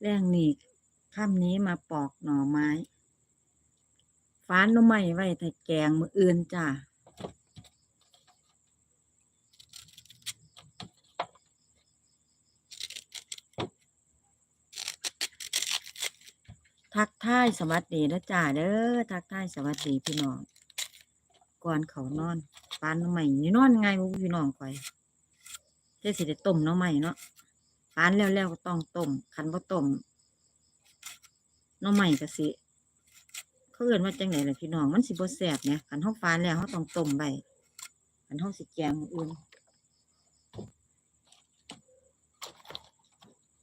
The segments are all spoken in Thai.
แรงนี่ค่ำนี้มาปอกหน่อไม้ ฟ้านหน่อไม้ไว้แต่แกงมืออื่นจ้าทักทายสวัสดีนะจ้าเด้อทักทายสวัสดีพี่น้องก่อนเขานอนปานน่อไม้นี่นอนไงพี่น้องข่อยเจ๊สิได้ต้มน่อไม้เนาะ ปานแล้วๆก็ต้องต้มคันบ่ต้มน่อไม้ก็สิเขาเอิ้นว่าจังไดล่ะพี่น้องมันสิบ่แซ่บเนี่ยคันเฮาฟานแล้วเฮาต้องต้มไว้คันเฮาสิแกงมืออื่น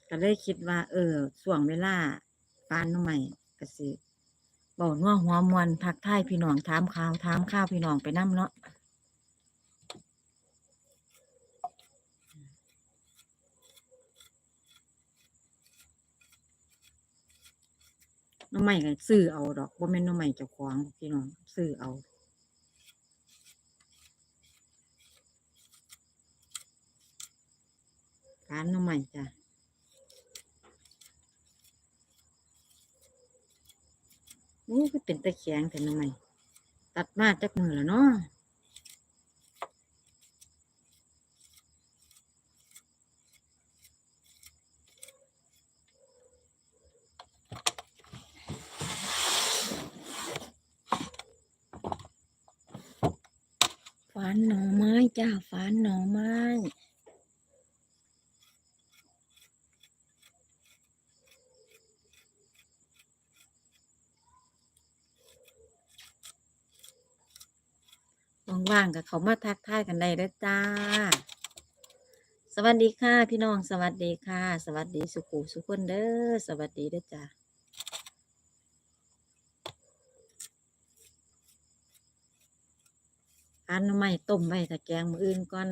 ก็เลยคิดว่า เออช่วงเวลาฟานน่อไม้ก็สิเว้าหัวมวนทักทายพี่น้องถามข่าวถามข่าวพี่น้องไปนํเนาะ น้อไม้ก็ซื้อเอาดอกว่าแม่น้องใหม่เจ้าของพี่น้องซื้อเอาการน้อไม้จ้ะโอ้คือเป็นตะแคงแต่น้อไม้ตัดมาจากมือแล้วเนาะ ฝานหน่อไม้จ้าฝานหน่อไม้ว่างๆกับเขามาทักทายกันได้เด้อจ้า สวัสดีค่ะ พี่น้องสวัสดีค่ะ สวัสดีสุขุสุขคนเด้อสวัสดีเด้อจ้า อันไม่ต้มไว้ถ้าแกงมืออื่นก่อน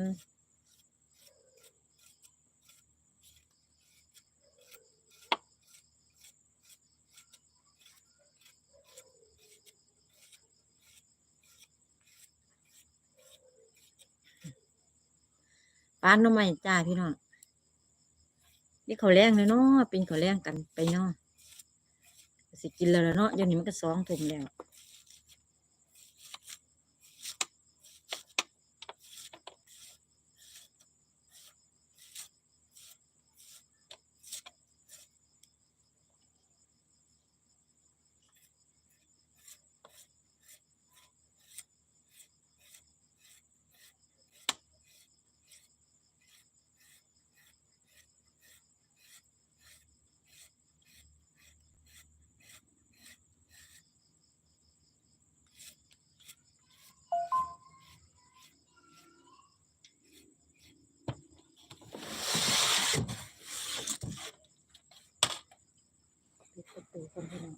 ปานน้ำไม่จ้าพี่น้องนี่เขาแรงเลยเนาะเป็นเขาแรงกันไปเนาะสิกินแล้วเนาะเดี๋ยวนี้มันก็สองทุ่มแล้ว ปิดประตูคนพี่น้อง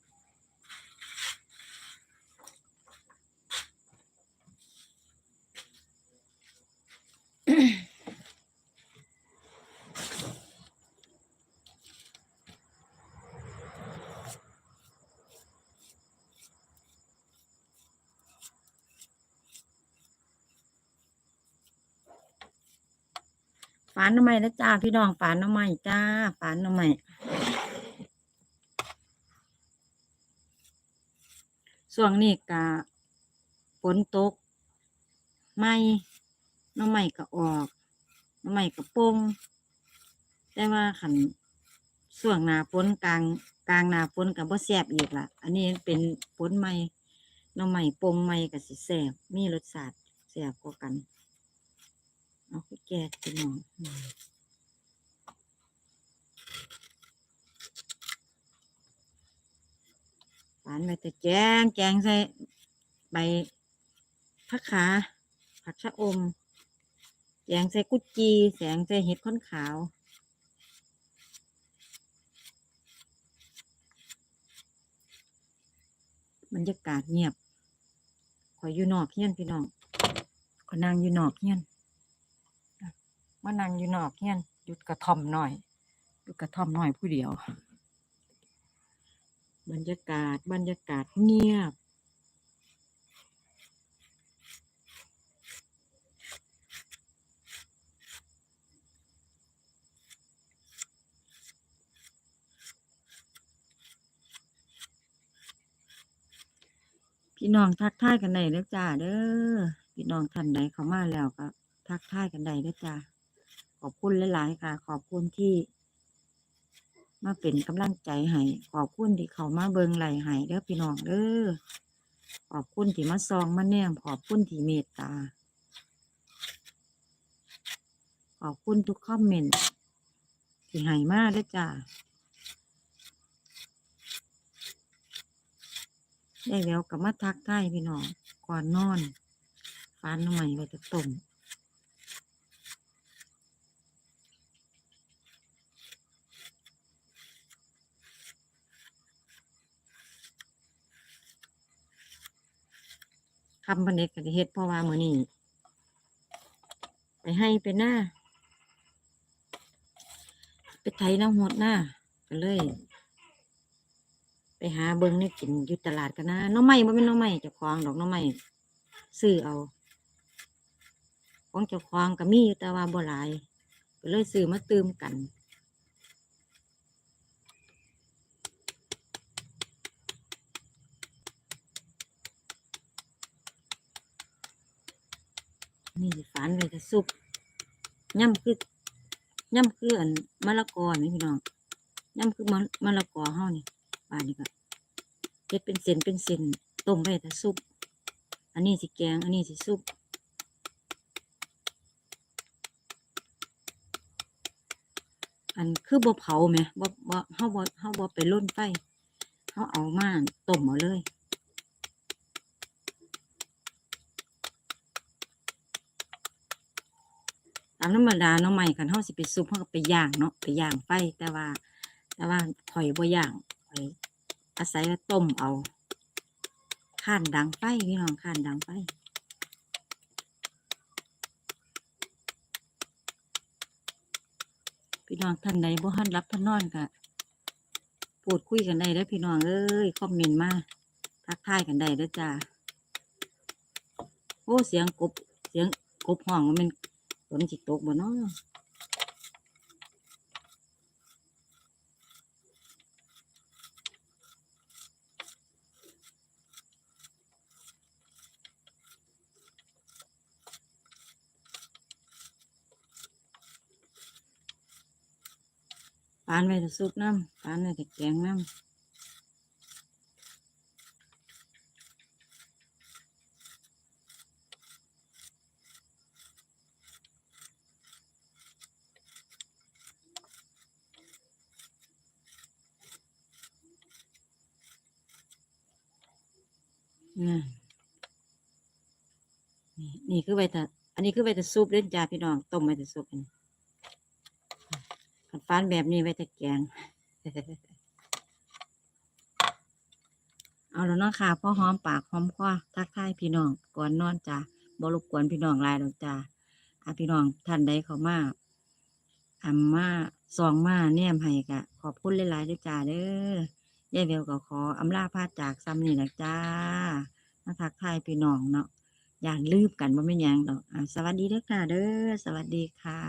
ฝานน้ำไม้นะจ้าพี่น้องฝานน้ำไม้จ้าฝานน้ำไม้ ช่วงนี้กะฝนตกไม่น้องใหม่ก็ออกน้องใหม่ก็โป่งแต่ว่าขันช่วงหนาฝนกลางกลางหนาฝนกับบ่แสบอีกละอันนี้เป็นฝนใหม่น้องใหม่โป่งใหม่กับสิแสบมีรสชาติแสบกว่ากัน เอาไปแก่พี่น้องอืม หวานไปแต่แกงแกงใส่ใบผักขาผักชะอม แกงใส่กุจี แสงใส่เห็ดข้นขาวบรรยากาศเงียบ ขอยอยู่นอกเฮียนพี่น้องขอนั่งอยู่นอกเฮียนมานั่งอยู่นอกเฮียนหยุดกระท่อมหน่อยหยุดกระท่อมหน่อยผู้เดียว บรรยากาศบรรยากาศเงียบ พี่น้องทักทายกันไหนเด้อจ้าเด้อพี่น้องท่านไหนเข้ามาแล้วก็ทักทายกันได้เด้อจ้าขอบคุณหลาย ๆ ค่ะ ขอบคุณที่ มาเป็นกำลังใจให้ขอบคุณที่เขามาเบิงไหลให้เด้อพี่น้องเด้อขอบคุณที่มาซองมาแนมขอบคุณที่เมตตา ขอบคุณทุกคอมเมนต์ที่ให้มาเด้อจ้าได้แล้วก็มาทักทายพี่น้องก่อนนอนฟานหน่อยไว้จะต้ม คำบันเด็กก็ได้เฮ็ดเพราะว่ามือนี้ไปให้ไปหน้าไปไถน้ำหดหน้าก็เลย ไปหาเบิ้งในกินอยู่ตลาดกันนะน้องใหม่บ่เป็นน้องใหม่เจ้าของดอกน้องใหม่ซื้อเอา ของเจ้าของก็มีอยู่แต่ว่าบ่หลายก็เลยซื้อมาตืมกัน นี่สิฝานไว้จะซุปย่ำคือย่ำคืออันมะละกอนี่พี่น้องย่ำคือมะมะละกอเฮานี่บานนี้ก็เฮ็ดเป็นเส้นเป็นเส้นต้มไว้แต่ซุปอันนี้สิแกง อันนี้สิซุปอันคือบ่เผาไหมบ่บ่เฮาบ่เฮาบ่ไปล่นไฟเฮาเอามาต้มเอาเลย ตามธรรมดาเนาะใหม่กันเฮาสิไปซุปเฮาก็ไปย่างเนาะไปย่างไฟแต่ว่า แต่ว่าข่อยบ่ย่างข่อยอาศัยว่าต้มเอาข้านดังไฟพี่น้องข้านดังไฟพี่น้องท่านใดบ่ทันรับท่านนอนก็พูดคุยกันได้เด้อพี่น้องเอ้ยคอมเมนต์มาทักทายกันได้เด้อจ้าโอ้เสียงกบเสียงกบห้องมันเป็น ฝนสิตกบ่เนาะปานไว้จะซุปน้ำปานไว้จะแกงน้ำ นี่นี่คือไว้แต่อันนี้คือไว้แต่ซุปเล่นจ้าพี่น้องต้มไว้แต่ซุปอันนี้ขันฟานแบบนี้ไว้แต่แกงเอาแล้วเนาะค่ะพ่อหอมปากหอมคอทักทายพี่น้องก่อนนอนจ้าบรบกวนพี่น้องลายดอกจ้าอาพี่น้องท่านใดเขามาอำมาซองมาแนมให้กะขอบคุณหลายๆด้วยจ้าเด้อ ยายเวลก็ขออำลาพาจากซ้ำนี่นะจ้ามาทักทายพี่น้องเนาะอย่าลืมกันว่าไม่ยังดอกอาสวัสดีเด้อค่ะเด้อสวัสดีค่ะ